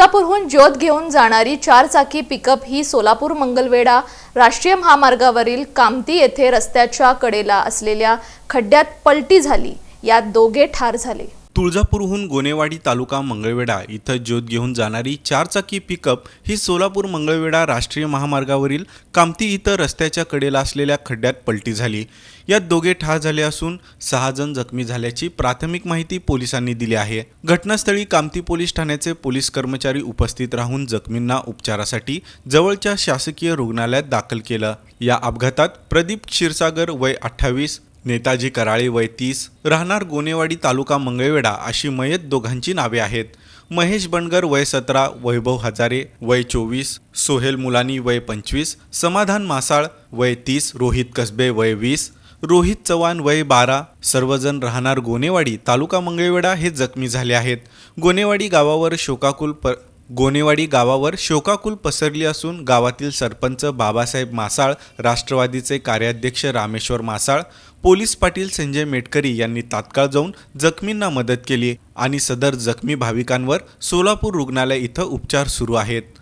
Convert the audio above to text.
तुळजापूरहून ज्योत घेऊन जाणारी चारचाकी पिकअप ही सोलापूर मंगलवेढा राष्ट्रीय महामार्गावरील कामती येथे रस्त्याच्या कडेला असलेल्या खड्ड्यात पलटी झाली. यात दोघे ठार झाले. तुळजापूरहून गोनेवाडी तालुका मंगळवेढा इथं ज्योत घेऊन जाणारी चारचाकी पिकअप ही सोलापूर मंगळवेढा राष्ट्रीय महामार्गावरील कामती इथं रस्त्याच्या कडेला असलेल्या खड्ड्यात पलटी झाली. यात दोघे ठार झाले असून सहा जण जखमी झाल्याची प्राथमिक माहिती पोलिसांनी दिली आहे. घटनास्थळी कामती पोलीस ठाण्याचे पोलीस कर्मचारी उपस्थित राहून जखमींना उपचारासाठी जवळच्या शासकीय रुग्णालयात दाखल केलं. या अपघातात प्रदीप क्षीरसागर वय अठ्ठावीस नेताजी कराळे वय तीस राहणार गोनेवाडी तालुका मंगळवेढा अशी मयत दोघांची नावे आहेत. महेश बनगर वय सतरा वैभव हजारे वय चोवीस सोहेल मुलानी वय पंचवीस समाधान मासाळ वय तीस रोहित कसबे वय वीस रोहित चव्हाण वय बारा सर्वजण राहणार गोनेवाडी तालुका मंगळवेढा हे जखमी झाले आहेत. गोनेवाडी गावावर शोकाकुल प गोनेवाडी गावावर शोकाकुल पसरली असून गावातील सरपंच बाबासाहेब मासाळ राष्ट्रवादीचे कार्याध्यक्ष रामेश्वर मासाळ पोलीस पाटील संजय मेटकरी यांनी तात्काळ जाऊन जखमींना मदत केली आणि सदर जखमी भाविकांवर सोलापूर रुग्णालय इथं उपचार सुरू आहेत.